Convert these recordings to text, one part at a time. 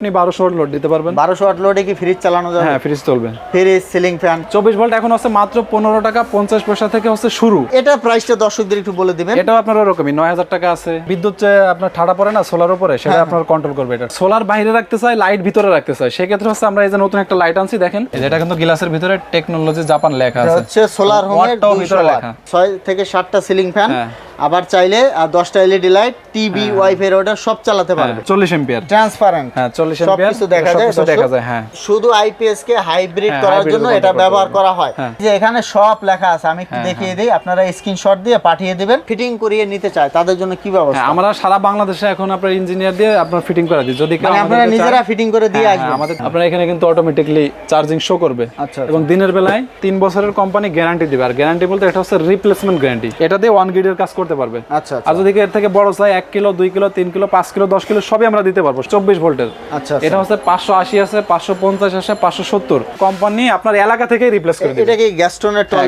আপনি বারোশো লোড দিতে পারবেন। বারোশো ওয়াট লোডে কি ফ্রিজ চালানো যাবে? হ্যাঁ ফ্রিজ চলবে। ফ্রিজ সিলিং ফ্যান চব্বিশ ভোল্ট এখন হচ্ছে মাত্র পনেরো টাকা পঞ্চাশ পয়সা থেকে হচ্ছে শুরু। এটা প্রাইসটা দর্শকদের একটু বলে দিবেন। এটাও আপনার ওরকমই নয় হাজার টাকা আছে। বিদ্যুৎ যে আপনার ঠাড়া পড়ে না সোলার উপরে হ্যাঁ, সেটা আপনার কন্ট্রোল করবে এটা। সোলার বাইরে রাখতে চাই লাইট ভিতরে রাখতে চাই। সেক্ষেত্রে হচ্ছে আমরা এই যে নতুন একটা লাইট আনছি দেখেন। এটা কিন্তু গ্লাসের ভিতরে টেকনোলজি জাপান লেখা আছে। হচ্ছে সোলার হোমের ভিতরে লেখা। ছয় থেকে সাতটা সিলিং ফ্যান হ্যাঁ। আবার চাইলে আর দশটা LED light TV WiFi router সব চালাতে পারবে। চল্লিশ এম্পিয়ার ট্রান্সপারেন্ট হ্যাঁ চল্লিশ এম্পিয়ার সবকিছু দেখা যায়। সবকিছু দেখা যায় হ্যাঁ। শুধু আইপিএস কে হাইব্রিড হ্যাঁ, করার জন্য এটা ব্যবহার করা হয়। হ্যাঁ। যে এখানে সব লেখা আছে আমি একটু দেখিয়ে দিই। আপনারা স্ক্রিনশট দিয়ে পাঠিয়ে দিবেন। ফিটিং করিয়ে নিতে চায় তাদের জন্য কি হ্যাঁ ব্যবস্থা? আমরা সারা বাংলাদেশে এখন আপনার ইঞ্জিনিয়ার দিয়ে আপনার ফিটিং করে দিই। যদি মানে আপনারা নিজেরা ফিটিং করে দিয়ে হ্যাঁ, হ্যাঁ, আসবেন আমাদের আপনার এখানে কিন্তু অটোমেটিকলি চার্জিং শো করবে। আচ্ছা, এবং দিনের বেলায় তিন বছরের কোম্পানি গ্যারান্টি দিবে। আর গ্যারান্টি বলতে এটা হচ্ছে রিপ্লেসমেন্ট গ্যারান্টি এটা দিয়ে ওয়ান গ্রিডের কাজ করতে পারবে। আচ্ছা আর যদি এর থেকে বড় চাই এক কিলো দুই কিলো তিন কিলো পাঁচ কিলো দশ কিলো সবই আমরা দিতে পারব। চব্বিশ ভোল্টের। আচ্ছা এটা হচ্ছে পাঁচশো আশি আছে পাঁচশো পঞ্চাশ আছে পাঁচশো সত্তর। কোম্পানি আপনার এলাকা থেকে রিপ্লেস করে এটা কি গ্যাস্টনের tall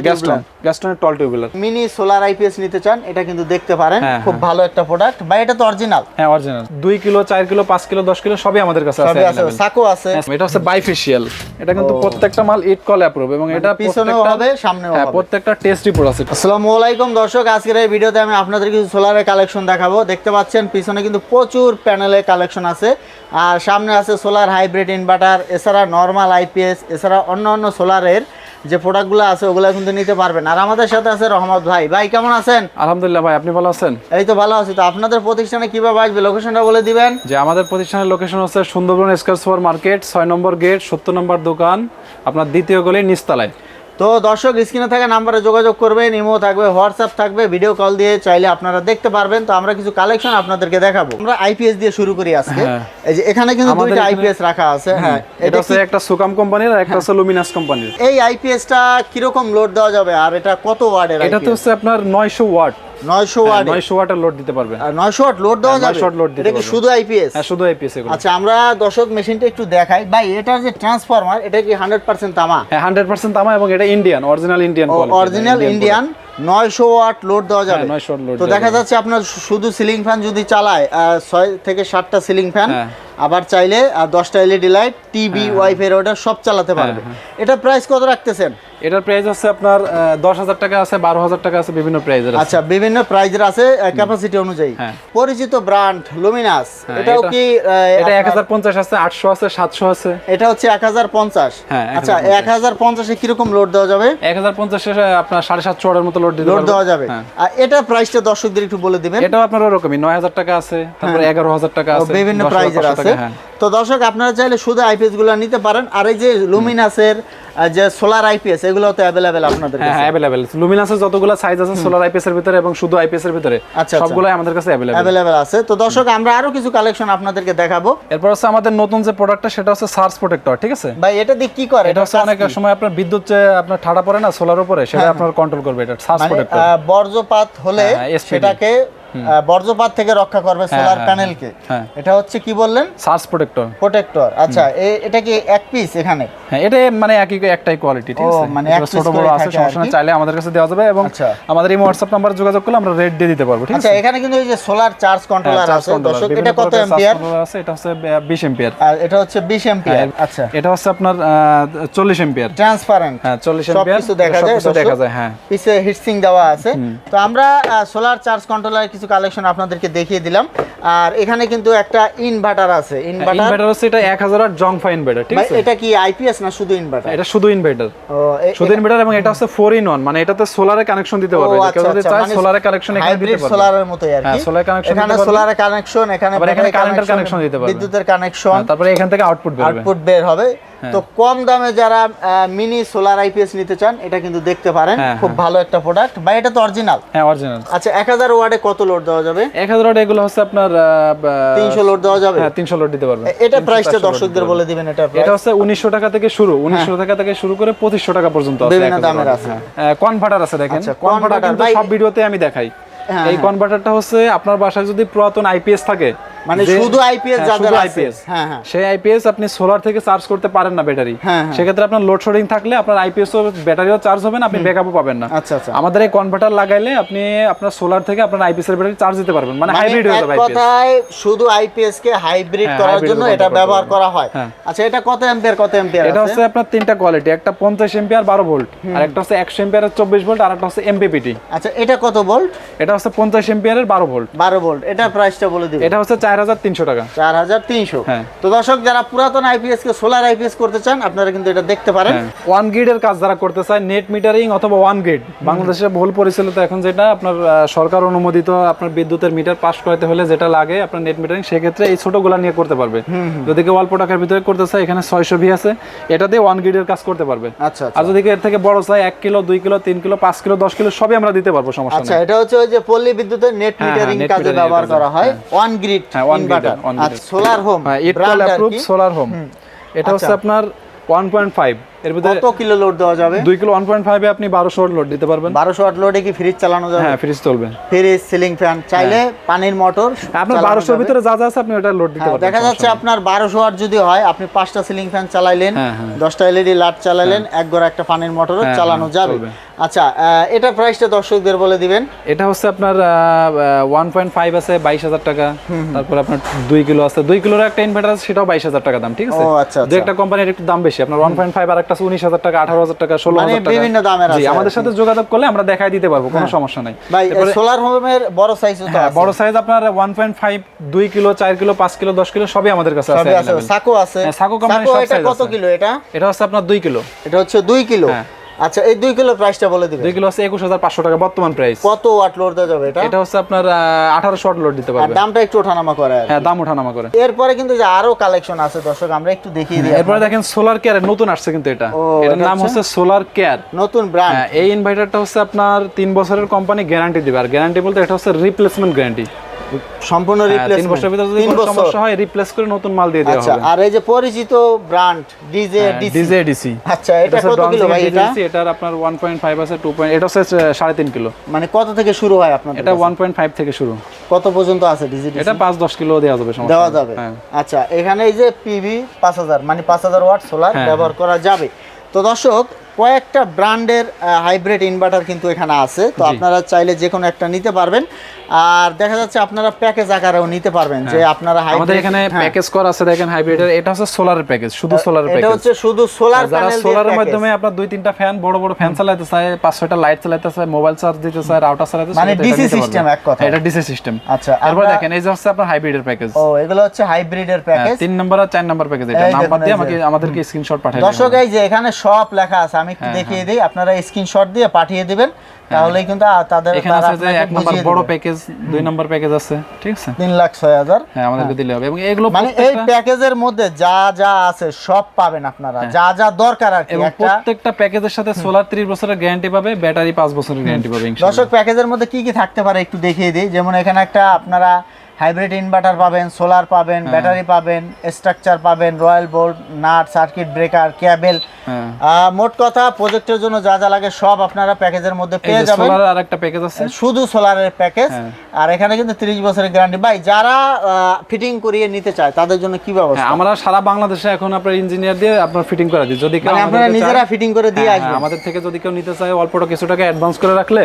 গ্যাস্টনের tall tubular mini solar IPS নিতে চান এটা কিন্তু দেখতে পারেন। হ্যাঁ, খুব ভালো একটা প্রোডাক্ট বা এটা তো অরিজিনাল হ্যাঁ অরিজিনাল দুই কিলো চার কিলো পাঁচ কিলো দশ কিলো সবই আমাদের কাছে আছে। সাকো আছে হ্যাঁ, এটা হচ্ছে বাইফেশিয়াল এটা কিন্তু প্রত্যেকটা মাল ইট কল অ্যাপ্রুভ এবং এটা পিছনেও প্রত্যেকটা- হবে সামনেও হ্যাঁ হবে। প্রত্যেকটা টেস্ট রিপোর্ট আছে। আসসালামু আলাইকুম দর্শক আজকের এই ভিডিওতে আমি আপনাদের কিছু সোলারের কালেকশন দেখাবো। দেখতে পাচ্ছেন পিছনে কিন্তু প্রচুর প্যানেলের কালেকশন আছে। আর সামনে আছে সোলার হাইব্রিড ইনভার্টার এছাড়া নর্মাল আইপিএস এছাড়া অন্য অন্য সোলারের যে প্রোডাক্টগুলো আছে ওগুলো কিন্তু নিতে পারবেন। আর আমাদের সাথে আছে রহমত ভাই। ভাই কেমন আছেন? আলহামদুলিল্লাহ ভাই আপনি ভালো আছেন? এই তো ভালো আছি। তো আপনাদের প্রতিষ্ঠানে কীভাবে আসবে? লোকেশনটা বলে দিবেন। যে আমাদের প্রতিষ্ঠানের লোকেশন হচ্ছে সুন্দরবন স্কয়ার সুপার মার্কেট ছয় নম্বর গেট সত্তর নম্বর দোকান আপনার দ্বিতীয় গলি নিচতলায়। তো দর্শক স্ক্রিনে থাকা নাম্বারে যোগাযোগ করবেন ইমো থাকবে হোয়াটসঅ্যাপ থাকবে ভিডিও কল দিয়ে চাইলে আপনারা দেখতে পারবেন। তো আমরা কিছু কালেকশন আপনাদেরকে দেখাবো। আমরা আইপিএস দিয়ে শুরু করি আজকে। হ্যাঁ। এই যে এখানে কিন্তু দুইটা আইপিএস রাখা আছে হ্যাঁ। এটা এটা হচ্ছে একটা সুকাম কোম্পানির আর একটা হচ্ছে লুমিনাস কোম্পানির এই আইপিএসটা কীরকম লোড দেওয়া যাবে? আর এটা কত ওয়ার্ডের এটাতে হচ্ছে আপনার নয়শো ওয়াট নয়শো ওয়ার্ড নয়শো ওয়াটের লোড দিতে পারবে। নয়শো ওয়াট লোড দেওয়া হ্যাঁ, যাবে? 900 দিতে পারবে। শুধু আইপিএস হ্যাঁ শুধু আইপিএস এগুলো আচ্ছা আমরা দর্শক মেশিনটা একটু দেখাই। ভাই এটার যে ট্রান্সফরমার এটা কি হান্ড্রেড পার্সেন্ট তামা? হ্যাঁ হান্ড্রেড পার্সেন্ট তামা এবং এটা Indian original Indian original Indian নয়শো ওয়াট লোড দেওয়া যাবে। হ্যাঁ, 900 load তো দেখা যাচ্ছে আপনার শুধু সিলিং ফ্যান যদি চালায় থেকে সিলিং ফ্যান হ্যাঁ। আবার চাইলে আর দশটা LED light TV WiFi router সব চালাতে পারবে। এটা প্রাইস কত রাখতেছেন? এটার প্রাইস হচ্ছে আপনার দশ হাজার টাকা আছে বারো হাজার টাকা আছে বিভিন্ন প্রাইজের আছে আচ্ছা বিভিন্ন প্রাইজের আছে ক্যাপাসিটি অনুযায়ী। হ্যাঁ। পরিচিত ব্র্যান্ড লুমিনাস হ্যাঁ, এটাও কি এটা এক আপনার- হাজার পঞ্চাশ আছে আটশো আছে সাতশো আছে। এটা হচ্ছে এক হাজার পঞ্চাশ। হ্যাঁ, আচ্ছা 1050 এক হাজার পঞ্চাশে কীরকম লোড দেওয়া যাবে? এক হাজার পঞ্চাশে আপনার সাড়ে সাতশো ওয়াটের মতো লোড দিতে লোড দেওয়া যাবে। হ্যাঁ। আর এটা প্রাইসটা দর্শকদের একটু বলে দিবেন। এটাও আপনার ওরকমই নয় হাজার টাকা আছে তারপরে হাজার টাকা আছে বিভিন্ন 10,500 প্রাইজের আছে। হ্যাঁ। তো দর্শক আপনারা চাইলে শুধু আইপিএসগুলো নিতে পারেন। আর এই যে লুমিনাসের যে সোলার আইপিএস এগুলো তো অ্যাভেলেবেল আপনাদের হ্যাঁ কাছে। অ্যাভেলেবেল লুমিনাসের যতগুলো সাইজ আছে সোলার আইপিএস এর ভিতরে এবং শুধু আইপিএস এর ভিতরে আচ্ছা। সবগুলাই আমাদের কাছে অ্যাভেলেবেল অ্যাভেলেবেল আছে। তো দর্শক আমরা আরও কিছু কালেকশন আপনাদেরকে দেখাবো। এরপর হচ্ছে আমাদের নতুন যে প্রোডাক্টটা সেটা হচ্ছে সার্চ প্রোটেক্টর ঠিক আছে? ভাই এটা দিয়ে কি করে? এটা হচ্ছে অনেক সময় আপনার বিদ্যুৎ যে আপনার ঠাড়া পড়ে না সোলার উপরে সেটা আপনার কন্ট্রোল করবে এটা সার্চ মানে প্রোটেক্টর বর্জ্যপাত হলে হ্যাঁ, সেটাকে বর্জ্যপাত থেকে রক্ষা করবে সোলার হ্যাঁ, প্যানেলকে হ্যাঁ। এটা হচ্ছে কি বললেন? সার্চ প্রোটেক্টর প্রোটেক্টর আচ্ছা এটা কি এক পিস এখানে? হ্যাঁ এটা মানে একই একটাই কোয়ালিটি ঠিক আছে? মানে এক ছোট বড় আছে সমস্যা কি। চাইলে আমাদের কাছে দেওয়া যাবে এবং আচ্ছা। আমাদের এই হোয়াটসঅ্যাপ নাম্বার যোগাযোগ করলে আমরা রেট দিয়ে দিতে পারব ঠিক আচ্ছা আছে? এখানে কিন্তু এই যে সোলার চার্জ কন্ট্রোলার আছে। দর্শক এটা কত এম্পিয়ার আছে এটা হচ্ছে বিশ এম্পিয়ার আর এটা হচ্ছে বিশ এম্পিয়ার হ্যাঁ, আচ্ছা। এটা হচ্ছে আপনার চল্লিশ এম্পিয়ার ট্রান্সপারেন্ট হ্যাঁ চল্লিশ এম্পিয়ার সবকিছু দেখা যায় সবকিছু দেখা যায় হ্যাঁ। পিছে হিটসিং দেওয়া আছে। তো আমরা সোলার চার্জ কন্ট্রোলারের কিছু কালেকশন আপনাদেরকে দেখিয়ে দিলাম। আর এখানে কিন্তু একটা ইনভার্টার আছে। ইনভার্টার ইনভার্টার হচ্ছে এটা এক হাজার আট জংফা ইনভার্টার ঠিক আছে? এটা কি আইপিএস না শুধু ইনভার্টার এটা শুধু ইনভার্টার ও শুধু ইনভার্টার এবং এটা হচ্ছে ফোর ইন ওয়ান মানে এটাতে সোলারে কানেকশন দিতে পারবে। কেউ আচ্ছা, যদি আচ্ছা, চায় সোলারে কানেকশন এখানে দিতে পারবে। সোলারের মতোই আর হ্যাঁ, কি solar connection এখানে পারবে। কানেকশন এখানে এখানে কারেন্টের কানেকশন দিতে পারবে। বিদ্যুতের কানেকশন হ্যাঁ, তারপরে এখান থেকে আউটপুট বেরোবে। আউটপুট বের হবে। তো কম দামে যারা মিনি সোলার আইপিএস নিতে চান এটা কিন্তু দেখতে পারেন। হ্যাঁ, খুব ভালো একটা প্রোডাক্ট বা এটা তো অরিজিনাল হ্যাঁ অরিজিনাল আচ্ছা এক হাজার ওয়ার্ডে কত লোড দেওয়া যাবে? এক হাজার ওয়াট এগুলো হচ্ছে আপনার তিনশো লোড দেওয়া যাবে? হ্যাঁ তিনশো লোড দিতে পারবে এ- এটা প্রাইসটা দর্শকদের বলে। দিবেন এটা এটা হচ্ছে উনিশশো টাকা থেকে শুরু। উনিশশো টাকা থেকে শুরু করে পঁচিশশো টাকা পর্যন্ত আছে বিভিন্ন দামের আছে। হ্যাঁ কনভার্টার আছে দেখেন। আচ্ছা, কনভার্টার কিন্তু সব ভিডিওতে আমি দেখাই। হ্যাঁ, এই কনভার্টারটা হচ্ছে আপনার বাসায় যদি পুরাতন আইপিএস থাকে মানে শুধু আইপিএস হ্যাঁ, যাদের IPS হ্যাঁ হ্যাঁ। সেই আইপিএস আপনি সোলার থেকে চার্জ করতে পারেন না ব্যাটারি হ্যাঁ। সেক্ষেত্রে আপনার লোডশেডিং থাকলে আপনার আইপিএস ব্যাটারিও চার্জ হবে না আপনি ব্যাকআপও পাবেন না। আচ্ছা আচ্ছা। আমাদের এই কনভার্টার লাগাইলে আপনি আপনার সোলার থেকে আপনার আইপিএস এর ব্যাটারি চার্জ দিতে পারবেন মানে মানে হাইব্রিড হয়ে যাবে আইপিএস কথায় শুধু আইপিএস কে হাইব্রিড হ্যাঁ, করার জন্য এটা ব্যবহার করা হয়। আচ্ছা এটা কত এম্পিয়ার কত এম্পিয়ার এটা হচ্ছে আপনার তিনটা কোয়ালিটি একটা পঞ্চাশ এম্পিয়ার বারো ভোল্ট আর একটা হচ্ছে একশো এম্পিয়ারের চব্বিশ ভোল্ট আর একটা হচ্ছে এমপিপিটি আচ্ছা এটা কত ভোল্ট এটা হচ্ছে পঞ্চাশ এম্পিয়ারের বারো ভোল্ট বারো ভোল্ট এটা প্রাইসটা বলে দিবেন। এটা হচ্ছে চার হাজার তিনশো টাকা। চার হাজার তিনশো। হ্যাঁ। তো দর্শক যারা পুরাতন আইপিএস কে সোলার আইপিএস করতে চান আপনারা কিন্তু এটা দেখতে পারেন। ওয়ান গ্রিডের কাজ যারা করতে চায় নেট মিটারিং অথবা ওয়ান গ্রিড বাংলাদেশে বহুল পরিচালিত এখন যেটা আপনার সরকার অনুমোদিত আপনার বিদ্যুতের মিটার পাস করাতে হলে যেটা লাগে আপনার নেট মিটারিং সেক্ষেত্রে এই ছোটগুলা নিয়ে করতে পারবে। যদি কেউ অল্প টাকার ভিতরে করতে চায় এখানে ছয়শো ভি আছে। এটা দিয়ে ওয়ান গ্রিডের কাজ করতে পারবে। আচ্ছা আর আচ্ছা যদি এর থেকে বড় চায় এক কিলো দুই কিলো তিন কিলো পাঁচ কিলো দশ কিলো সবই আমরা দিতে পারব সমস্যা আচ্ছা এটা হচ্ছে ওই যে পল্লী বিদ্যুতের নেট হ্যাঁ, মিটারিং কাজে ব্যবহার করা হয়। হ্যাঁ। ওয়ান গ্রিড হ্যাঁ, grid, ইনভার্টার। সোলার হোম হ্যাঁ ইট অ্যাপ্রুভ সোলার হোম এটা হচ্ছে আচ্ছা। আপনার ওয়ান পয়েন্ট ফাইভ এর ভিতরে কত কিলো লোড দেওয়া যাবে? কিলো লোড দিতে পারবেন। বারোশো ওয়াট লোডে কি ফ্রিজ চালানো যাবে? হ্যাঁ ফ্রিজ চলবে। ফ্রিজ সিলিং ফ্যান চাইলে পানির মোটর আপনার চালানো বারোশোর ভিতরে যা যা আছে আপনি ওটা লোড দিতে হ্যাঁ, পারবেন দেখা যাচ্ছে আপনার বারোশো ওয়াট যদি হয় আপনি পাঁচটা সিলিং ফ্যান চালাইলেন। দশটা এলইডি লাইট চালাইলেন এক গড় একটা পানির মোটরও চালানো যাবে। আচ্ছা আহ, এটা প্রাইসটা দর্শকদের বলে দিবেন। এটা হচ্ছে আপনার ওয়ান পয়েন্ট ফাইভ আছে বাইশ হাজার টাকা। তারপর আপনার দুই কিলো আছে। দুই কিলোর একটা ইনভার্টার আছে সেটাও বাইশ হাজার টাকা দাম ঠিক আছে? ও, আচ্ছা, আচ্ছা। একটা কোম্পানির একটু দাম বেশি আপনার ওয়ান পয়েন্ট ফাইভ আর একটা উনিশ হাজার টাকা আঠারো হাজার টাকা ষোলো মানে হাজার টাকা। বিভিন্ন দামের আছে আমাদের সাথে যোগাযোগ করলে আমরা দেখাই দিতে পারব কোনো সমস্যা নাই। ভাই সোলার হোমের বড় সাইজ হ্যাঁ বড় সাইজ আপনার ওয়ান পয়েন্ট ফাইভ দুই কিলো চার কিলো পাঁচ কিলো দশ কিলো সবই আমাদের কাছে আছে। সাকো আছে। হ্যাঁ, সাকো size কত কিলো এটা? এটা হচ্ছে আপনার দুই কিলো। এটা হচ্ছে দুই কিলো। হ্যাঁ। আচ্ছা এই দুই কিলো প্রাইসটা বলে দিবেন। দুই কিলো আছে একুশ হাজার পাঁচশো টাকা বর্তমান প্রাইস কত ওয়াট লোড দেওয়া যাবে এটা? এটা হচ্ছে আপনার আঠারোশো লোড দিতে পারবে। আর দামটা একটু ওঠানামা করে। হ্যাঁ দাম ওঠানামা করে। এরপরে কিন্তু যে আরও কালেকশন আছে দর্শক আমরা একটু দেখিয়ে দিই এরপরে দেখেন সোলার কেয়ার নতুন আসছে কিন্তু এটা। এটার নাম হচ্ছে সোলার কেয়ার নতুন ব্র্যান্ড হ্যাঁ এই ইনভার্টারটা হচ্ছে আপনার তিন বছরের কোম্পানি গ্যারান্টি দিবে। আর গ্যারান্টি বলতে এটা হচ্ছে রিপ্লেসমেন্ট গ্যারান্টি সম্পূর্ণ তিন বছরের ভিতরে যদি বছর। সমস্যা হয় রিপ্লেস করে নতুন মাল দিয়ে দেওয়া আচ্ছা হবে। আর এই যে পরিচিত brand DJ DC DJ DC আচ্ছা এটা কত কিলো ভাই এটা? এটার আপনার ওয়ান পয়েন্ট ফাইভ আছে টু পয়েন্ট এটা হচ্ছে সাড়ে তিন কিলো। মানে কত থেকে শুরু হয় আপনাদের এটা কাছে? ওয়ান পয়েন্ট ফাইভ থেকে শুরু। কত পর্যন্ত আছে ডিজে ডিসি এটা পাঁচ দশ কিলো দেওয়া যাবে সমস্যা দেওয়া যাবে। হ্যাঁ। আচ্ছা এখানে এই যে পিভি পাঁচ হাজার মানে পাঁচ হাজার ওয়াট সোলার হ্যাঁ, ব্যবহার করা যাবে। তো দর্শক কয়েকটা ব্র্যান্ডের হাইব্রিড ইনভার্টার কিন্তু এখানে আছে। তো আপনারা চাইলে যে কোনো একটা নিতে পারবেন। আর দেখা যাচ্ছে আপনারা প্যাকেজ আকারেও নিতে পারবেন যে আপনারা হ্যাঁ। আমাদের এখানে প্যাকেজ করা আছে দেখেন হাইব্রিডের এটা হচ্ছে সোলারের প্যাকেজ শুধু সোলারের এটা হচ্ছে শুধু সোলার প্যানেল সোলারের মাধ্যমে আপনার দুই তিনটা ফ্যান বড় বড় ফ্যান চালাতে চায় পাঁচ ছয়টা লাইট চালাতে চায় মোবাইল চার্জ দিতে চায় রাউটার চালাতে চায় মানে DC নিতে পারবে। system এক কথায়। এটা ডিসি সিস্টেম আচ্ছা তারপর দেখেন এই যে হচ্ছে আপনার হাইব্রিডের প্যাকেজ ও এগুলো হচ্ছে হাইব্রিডের প্যাকেজ তিন নম্বর আর চার নম্বর প্যাকেজ এটা নাম্বার দিয়ে আমাকে আমাদেরকে স্ক্রিনশট পাঠিয়ে দর্শক এই যে এখানে সব লেখা আছে আমি একটু দেখিয়ে দিই আপনারা স্ক্রিনশট দিয়ে পাঠিয়ে দিবেন তাহলেই কিন্তু তাদের এখানে আছে যে এক নম্বর বড় প্যাকেজ দুই নম্বর প্যাকেজ আছে ঠিক আছে? তিন লাখ ছয় হাজার। হ্যাঁ আমাদেরকে দিলে হবে। এবং এগুলো মানে এই প্যাকেজের মধ্যে যা যা আছে সব পাবেন আপনারা। যা যা দরকার আর কি। এবং একটা প্রত্যেকটা প্যাকেজের সাথে সোলার 30 বছরের গ্যারান্টি পাবে ব্যাটারি 5 বছরের গ্যারান্টি পাবে ইনশাআল্লাহ। দর্শক প্যাকেজের মধ্যে কি কি থাকতে পারে একটু দেখিয়ে দিই। যেমন এখানে একটা আপনারা হাইব্রিড ইনভার্টার পাবেন সোলার পাবেন হ্যাঁ। ব্যাটারি পাবেন স্ট্রাকচার পাবেন royal bolt nut circuit breaker cable হ্যাঁ। মোট কথা প্রজেক্টের জন্য যা যা লাগে সব আপনারা প্যাকেজের মধ্যে পেয়ে যাবেন। সোলার আর একটা প্যাকেজ আছে শুধু সোলারের প্যাকেজ হ্যাঁ। আর এখানে কিন্তু 30 বছরের গ্যারান্টি ভাই যারা ফিটিং করিয়ে নিতে চায় তাদের জন্য কি ব্যবস্থা? হ্যাঁ আমরা সারা বাংলাদেশে এখন আপনার ইঞ্জিনিয়ার দিয়ে আপনার ফিটিং করে দিই। যদি কেউ মানে আপনারা নিজেরা ফিটিং করে দিয়ে হ্যাঁ, আসবেন। হ্যাঁ, আমাদের থেকে যদি কেউ নিতে চায় অল্পটা কিছু টাকা অ্যাডভান্স করে রাখলে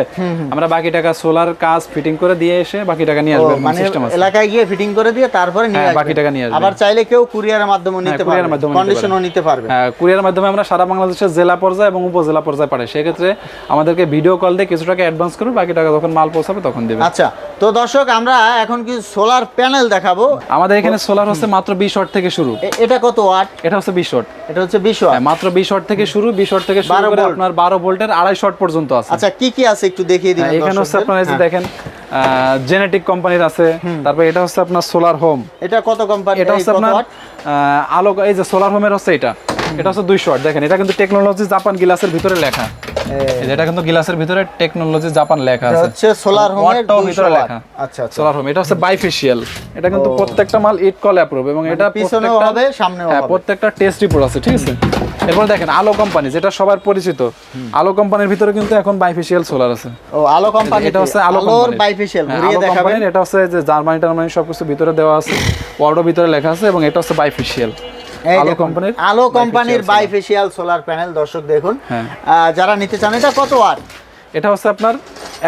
আমরা বাকি টাকা সোলার কাজ ফিটিং করে দিয়ে এসে বাকি টাকা নিয়ে আসবে মানে সিস্টেম আছে। এলাকায় গিয়ে ফিটিং করে দিয়ে তারপরে নিয়ে হ্যাঁ, বাকি টাকা নিয়ে আসবেন। আবার চাইলে কেউ কুরিয়ারের মাধ্যমে নিতে পারবে। কন্ডিশনও নিতে পারবে। হ্যাঁ কুরিয়ার মাধ্যমে আমরা সারা বাংলাদেশের জেলা পর্যায়ে এবং উপজেলা পর্যায়ে পাঠাই। সেক্ষেত্রে আমাদেরকে ভিডিও কল দিয়ে কিছু টাকা অ্যাডভান্স করবে বাকি টাকা যখন মাল পৌঁছাবে তখন দেবে আচ্ছা তো দর্শক আমরা এখন কি সোলার প্যানেল দেখাবো? আমাদের এখানে সোলার হচ্ছে মাত্র বিশ ওয়াট থেকে শুরু। এটা কত ওয়াট এটা হচ্ছে বিশ ওয়াট এটা হচ্ছে 20 ওয়াট হ্যাঁ, মাত্র বিশ ওয়াট থেকে শুরু। বিশ ওয়াট থেকে শুরু করে আপনার বারো ভোল্টের আড়াই শট পর্যন্ত আছে। আচ্ছা কি কি আছে একটু দেখিয়ে দিন হ্যাঁ, এখানে হচ্ছে আপনার দেখেন জেনেটিক কোম্পানির আছে। তারপর এটা হচ্ছে আপনার সোলার হোম এটা কত কোম্পানি এটা হচ্ছে আপনার আলোক এই যে সোলার হোমের হচ্ছে এটা। এটা হচ্ছে দুইশো ওয়াট দেখেন এটা কিন্তু টেকনোলজি জাপান গ্লাসের ভিতরে লেখা। এটা কিন্তু গ্লাসের ভিতরে টেকনোলজি জাপান লেখা এটা আছে। হচ্ছে সোলার 200 ভিতরে লেখা। আচ্ছা আচ্ছা। সোলার হোম এটা হচ্ছে বাইফেশিয়াল এটা কিন্তু প্রত্যেকটা মাল ইট কল অ্যাপ্রুভ এবং এটা পিছনেও প্রত্যেকটা- হবে, সামনেও হ্যাঁ হবে। প্রত্যেকটা টেস্ট রিপোর্ট আছে ঠিক আছে? এরপর দেখেন আলো কোম্পানি যেটা সবার পরিচিত। আলো কোম্পানির ভিতরে কিন্তু এখন বাইফেশিয়াল সোলার আছে। ও আলো কোম্পানি এটা হচ্ছে আলো আলোর কোম্পানির। বাইফেশিয়াল হ্যাঁ, ঘুরিয়ে দেখাবেন। এটা হচ্ছে যে জার্মানি টার্মানি সবকিছু ভিতরে দেওয়া আছে। ওয়ার্ডও ভিতরে লেখা আছে এবং এটা হচ্ছে বাইফেশিয়াল আলো কোম্পানির আলো কোম্পানির বাইফেসিয়াল বাইফেশিয়াল সোলার প্যানেল দর্শক দেখুন। হ্যাঁ। আহ, যারা নিতে চান এটা কত ওয়াট? এটা হচ্ছে আপনার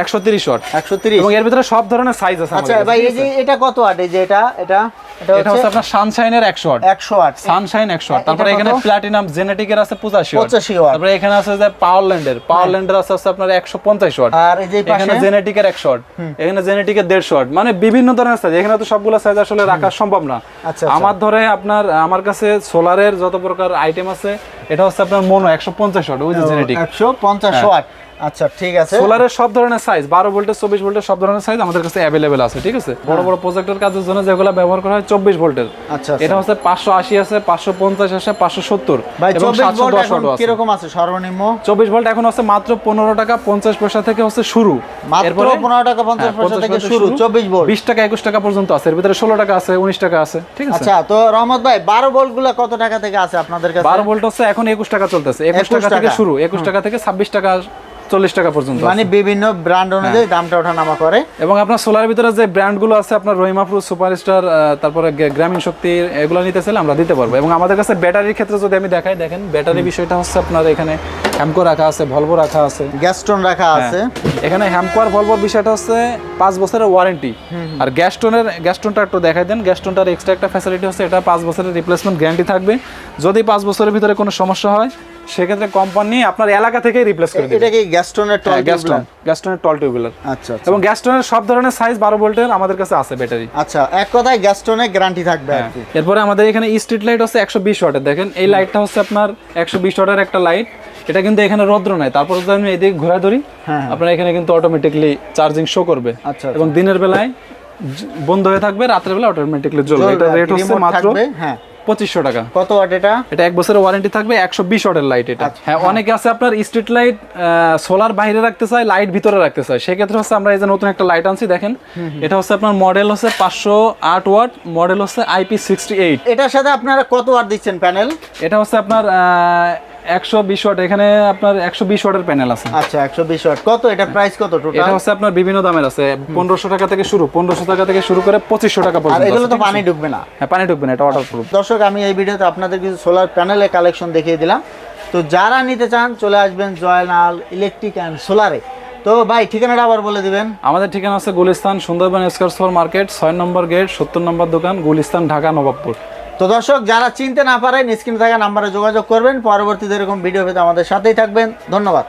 একশো তিরিশ ওয়াট। একশো তিরিশ। এবং এর ভিতরে সব ধরনের সাইজ আছে আচ্ছা ভাই এই যে এটা কত ওয়াট? এই যে এটা এটা? এটা এটা হচ্ছে হচ্ছে আপনার সানশাইনের একশো ওয়াট একশো ওয়াট সানশাইন একশো ওয়াট তারপরে এখানে প্লাটিনাম জেনেটিকের আছে পঁচাশি ওয়াট। 85 ওয়াট। তারপরে এখানে আছে যে পাওয়ার ল্যান্ডের পাওয়ার ল্যান্ডের আছে হচ্ছে আপনার একশো পঞ্চাশ ওয়াট। আর এই যে এখানে জেনেটিকের একশো ওয়াট এখানে জেনেটিকের দেড়শো ওয়াট মানে বিভিন্ন ধরনের সাইজ এখানে তো সবগুলো সাইজ আসলে রাখা সম্ভব না। আচ্ছা, আচ্ছা। আমার ধরে আপনার আমার কাছে সোলারের যত প্রকার আইটেম আছে এটা হচ্ছে আপনার মনো একশো পঞ্চাশ ওয়াট ওই যে জেনেটিক একশো পঞ্চাশ হ্যাঁ। ওয়াট। আচ্ছা ঠিক আছে। সোলারের সব ধরনের সাইজ বারো ভোল্টের চব্বিশ ভোল্টের সব ধরনের সাইজ আমাদের কাছে অ্যাভেলেবেল আছে ঠিক আছে? বড় বড় প্রজেক্টের কাজের জন্য যেগুলো ব্যবহার করা হয় চব্বিশ ভোল্টের আচ্ছা এটা হচ্ছে পাঁচশো আশি আছে পাঁচশো পঞ্চাশ আছে পাঁচশো সত্তর। এবং সাতশো দশ কীরকম আছে সর্বনিম্ন? চব্বিশ ভোল্ট এখন হচ্ছে মাত্র পনেরো টাকা পঞ্চাশ পয়সা থেকে হচ্ছে শুরু। মাত্র পনেরো টাকা পঞ্চাশ হ্যাঁ, পয়সা থেকে শুরু চব্বিশ ভোল্ট বিশ টাকা একুশ টাকা পর্যন্ত আছে। এর ভিতরে ষোলো টাকা আছে উনিশ টাকা আছে ঠিক আছে? আচ্ছা তো রহমত ভাই বারো ভোল্টগুলা কত টাকা থেকে আছে আপনাদের কাছে? বারো ভোল্ট হচ্ছে এখন একুশ টাকা চলতেছে। একুশ টাকা থেকে শুরু। একুশ টাকা থেকে ছাব্বিশ টাকা চল্লিশ টাকা পর্যন্ত মানে বিভিন্ন ব্র্যান্ড অনুযায়ী হ্যাঁ। দামটা ওঠানামা করে। এবং আপনার সোলার ভিতরে যে ব্র্যান্ডগুলো আছে আপনার রহিমাপুর প্রো সুপারস্টার তারপরে গ্রামীণ শক্তি এগুলো নিতে চাইলে আমরা দিতে পারব। এবং আমাদের কাছে ব্যাটারির ক্ষেত্রে যদি আমি দেখাই দেখেন ব্যাটারি বিষয়টা হচ্ছে আপনার এখানে হ্যামকো রাখা আছে ভলভো রাখা আছে। গ্যাস্টন রাখা হ্যাঁ। আছে। এখানে হ্যামকো আর ভলভোর বিষয়টা হচ্ছে পাঁচ বছরের ওয়ারেন্টি আর গ্যাস্টনের গ্যাস্টনটা একটু দেখাই দেন গ্যাস্টনটার এক্সট্রা একটা ফ্যাসিলিটি হচ্ছে এটা পাঁচ বছরের রিপ্লেসমেন্ট গ্যারান্টি থাকবে। যদি পাঁচ বছরের ভিতরে কোনো সমস্যা হয় সেক্ষেত্রে কোম্পানি আপনার এলাকা থেকে রিপ্লেস করে দেবে। এটা কি গ্যাস্টনের টল গ্যাস্টন গ্যাস্টনের টল টিউবুলার আচ্ছা আচ্ছা। এবং গ্যাস্টনের সব ধরনের সাইজ বারো ভোল্টের আমাদের কাছে আছে ব্যাটারি আচ্ছা এক কথায় গ্যাস্টনে গ্যারান্টি থাকবে আর হ্যাঁ। কি এরপরে আমাদের এখানে স্ট্রিট লাইট হচ্ছে একশো বিশ ওয়াটের দেখেন এই লাইটটা হচ্ছে আপনার একশো বিশ ওয়াটের একটা লাইট এটা কিন্তু এখানে রৌদ্র নাই তারপর যদি আমি এদিকে ঘোরা ধরি হ্যাঁ। আপনার এখানে কিন্তু অটোমেটিকলি চার্জিং শো করবে। আচ্ছা, এবং দিনের বেলায় বন্ধ হয়ে থাকবে রাতের বেলা অটোমেটিকলি জ্বলবে। এটা রেট হচ্ছে মাত্র হ্যাঁ। পঁচিশশো টাকা। কত ওয়াট এটা? এটা এক বছরের ওয়ারেন্টি থাকবে একশো বিশ ওয়াটের লাইট এটা। আচ্ছা, হ্যাঁ অনেকে আছে আপনার স্ট্রিট লাইট সোলার বাইরে রাখতে চায় লাইট ভিতরে রাখতে চায়। সেক্ষেত্রে হচ্ছে আমরা এই যে নতুন একটা লাইট আনছি দেখেন। এটা হচ্ছে আপনার মডেল হচ্ছে পাঁচশো আট ওয়াট মডেল হচ্ছে আইপি সিক্সটি এইট এটার সাথে আপনারা কত ওয়াট দিচ্ছেন প্যানেল এটা হচ্ছে আপনার একশো বিশ ওয়াট এখানে আপনার একশো বিশ ওয়াটের প্যানেল আছে। আচ্ছা একশো বিশ ওয়াট। কত? এটা প্রাইস কত এটা হচ্ছে আপনার বিভিন্ন দামের আছে। পনেরোশো টাকা থেকে শুরু পনেরোশো টাকা থেকে শুরু করে পঁচিশশো টাকা আর পর্যন্ত এগুলো তো পানি ঢুকবে না। হ্যাঁ পানি ঢুকবে না এটা ওয়াটার প্রুফ দর্শক আমি এই ভিডিওতে আপনাদের কিছু সোলার প্যানেলের কালেকশন দেখিয়ে দিলাম। তো যারা নিতে চান চলে আসবেন জয়নাল ইলেকট্রিক অ্যান্ড সোলারে তো ভাই ঠিকানাটা আবার বলে দিবেন। আমাদের ঠিকানা আছে গুলিস্তান সুন্দরবন স্কোয়ার মার্কেট ছয় নম্বর গেট সত্তর নম্বর দোকান গুলিস্তান ঢাকা নবাবপুর। তো দর্শক, যারা চিনতে না পারেন স্ক্রিনে থাকা নাম্বারে যোগাযোগ করবেন। পরবর্তীতে এরকম ভিডিও পেতে আমাদের সাথেই থাকবেন। ধন্যবাদ।